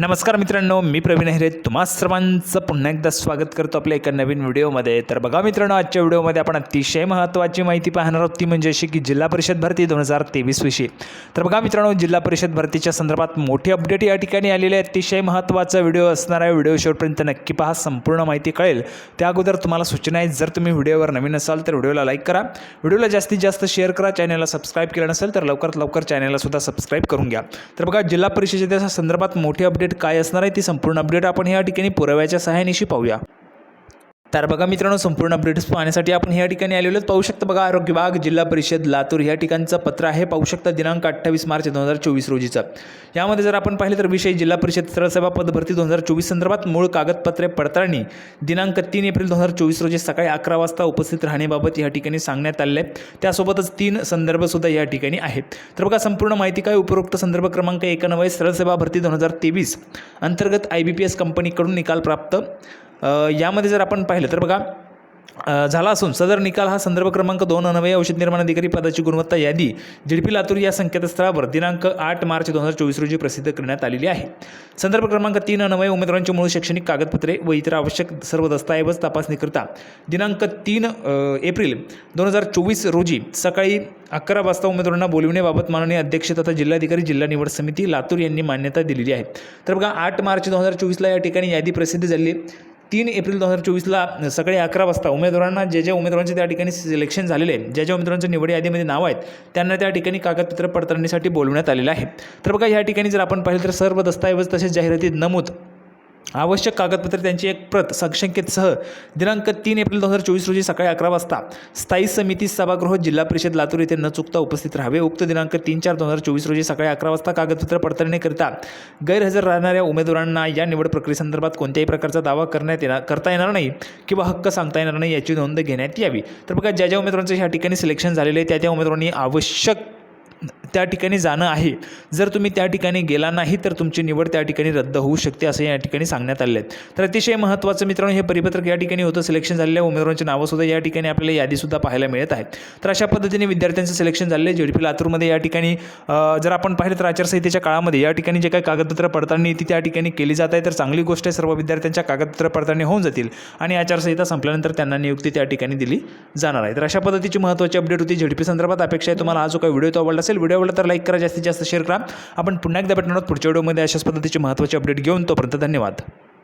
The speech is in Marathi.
नमस्कार मित्रांनो मी प्रवीण हेरे तुम्हा सर्वांचं पुन्हा एकदा स्वागत करतो आपल्या एका नवीन व्हिडिओमध्ये. तर बघा मित्रांनो आजच्या व्हिडिओमध्ये आपण अतिशय महत्त्वाची माहिती पाहणार आहोत ती म्हणजे अशी की जिल्हा परिषद भरती दोन हजार तेवीसविषयी तर बघा मित्रांनो जिल्हा परिषद भरतीच्या संदर्भात मोठी अपडेट या ठिकाणी आलेली आहे. अतिशय महत्त्वाचा व्हिडिओ असणार आहे. व्हिडिओ शेवटपर्यंत नक्की पहा संपूर्ण माहिती कळेल. त्या अगोदर तुम्हाला सूचना आहे जर तुम्ही व्हिडिओवर नवीन असाल तर व्हिडिओला लाईक करा. व्हिडिओला जास्तीत जास्त शेअर करा चॅनलला सबस्क्राईब केलं नसेल तर लवकरात लवकर चॅनलला सुद्धा सबस्क्राईब करून घ्या. तर बघा जिल्हा परिषदेच्या संदर्भात मोठी अपडेट काय असणार आहे ती संपूर्ण अपडेट आपण या ठिकाणी पुराव्याच्या सहाय्यानिशी पाहूया. तर बघा मित्रांनो संपूर्ण अपडेट्स पाहण्यासाठी आपण या ठिकाणी आलेलो आहोत. पाहू शकता बघा आरोग्य विभाग जिल्हा परिषद लातूर या ठिकाणचं पत्र आहे. पाहू शकता दिनांक अठ्ठावीस मार्च दोन हजार चोवीस रोजीचा. यामध्ये जर आपण पाहिलं तर विषय जिल्हा परिषद सरळसेवा पदभरती दोन हजार चोवीस संदर्भात मूळ कागदपत्रे पडताळणी दिनांक तीन एप्रिल दोन हजार चोवीस रोजी सकाळी अकरा वाजता उपस्थित राहण्याबाबत या ठिकाणी सांगण्यात आले त्यासोबतच तीन संदर्भसुद्धा या ठिकाणी आहेत. तर बघा संपूर्ण माहिती काय? उपरोक्त संदर्भ क्रमांक एकानव्वद सरळसेवा भरती दोन हजार तेवीस अंतर्गत आय बी पी एस कंपनीकडून निकाल प्राप्त यामध्ये जर आपण पाहिलं तर बघा झाला असून सदर निकाल हा संदर्भ क्रमांक दोन अनवय औषध निर्माण अधिकारी पदाची गुणवत्ता यादी झिडपी लातूर या संकेतस्थळावर दिनांक आठ मार्च दोन हजार चोवीस रोजी प्रसिद्ध करण्यात आलेली आहे. संदर्भ क्रमांक तीन अनवय उमेदवारांची मूळ शैक्षणिक कागदपत्रे व इतर आवश्यक सर्व दस्तऐवज तपासणीकरिता दिनांक तीन एप्रिल दोन हजार चोवीस रोजी सकाळी अकरा वाजता उमेदवारांना बोलविण्याबाबत माननीय अध्यक्ष तथा जिल्हाधिकारी जिल्हा निवड समिती लातूर यांनी मान्यता दिलेली आहे. तर बघा आठ मार्च दोन हजार चोवीसला या ठिकाणी यादी प्रसिद्ध झाली. तीन एप्रिल दोन हजार चोवीसला सकाळी अकरा वाजता उमेदवारांना जे ज्या उमेदवारांचे त्या ठिकाणी सिलेक्शन झालेले आहे ज्या ज्या उमेदवारांच्या निवड यादीमध्ये नाव आहेत त्यांना त्या ठिकाणी कागदपत्र पडताळणीसाठी बोलवण्यात आलेलं आहे. तर बघा या ठिकाणी जर आपण पाहिलं तर सर्व दस्तऐवज तसेच जाहिरातीत नमूद आवश्यक कागदपत्रे त्यांची एक प्रत संक्षेपसह दिनांक तीन एप्रिल दोन हजार चोवीस रोजी सकाळी अकरा वाजता स्थायी समिती सभागृह जिल्हा परिषद लातूर येथे न चुकता उपस्थित राहावे. उक्त दिनांक तीन चार दोन हजार चोवीस रोजी सकाळी अकरा वाजता कागदपत्र पडताळणीकरिता गैरहजर राहणाऱ्या उमेदवारांना या निवड प्रक्रियेसंदर्भात कोणत्याही प्रकारचा दावा करण्यात येणार करता येणार नाही किंवा हक्क सांगता येणार नाही याची नोंद घेण्यात यावी. तर बघा ज्या ज्या उमेदवारांचं ह्या ठिकाणी सिलेक्शन झालेलं आहे त्या त्या उमेदवारांनी आवश्यक त्या ठिकाणी जाणं आहे. जर तुम्ही त्या ठिकाणी गेला नाही तर तुमची निवड त्या ठिकाणी रद्द होऊ शकते असं या ठिकाणी सांगण्यात आले आहेत तर अतिशय महत्त्वाचं मित्रांनो हे परिपत्रक या ठिकाणी होतं. सिलेक्शन झालेल्या उमेदवारांची नावंसुद्धा या ठिकाणी आपल्याला यादीसुद्धा पाहायला मिळत आहे तर अशा पद्धतीने विद्यार्थ्यांचं सिलेक्शन झालेलं आहे. जेडपी लातूरमध्ये या ठिकाणी जर आपण पाहिलं तर आचारसंहितेच्या काळामध्ये या ठिकाणी जे काही कागदपत्र पडताळणी ती त्या ठिकाणी केली जात आहे तर चांगली गोष्ट आहे. सर्व विद्यार्थ्यांच्या कागदपत्र पडताळणी होऊन जातील आणि आचारसंहिता संपल्यानंतर त्यांना नियुक्ती त्या ठिकाणी दिली जाणार आहे. तर अशा पद्धतीची महत्त्वाची अपडेट होती. झेडपी संदर्भात अपेक्षा आहे. तुम्हाला हा जो काही व्हिडिओ तो आवडला असेल व्हिडिओ आवडला तर लाईक करा जास्तीत जास्त शेअर करा. आपण पुन्हा एकदा भेटणार आहोत पुढच्या व्हिडिओमध्ये अशाच पद्धतीचे महत्त्वाची अपडेट घेऊन तोपर्यंत धन्यवाद.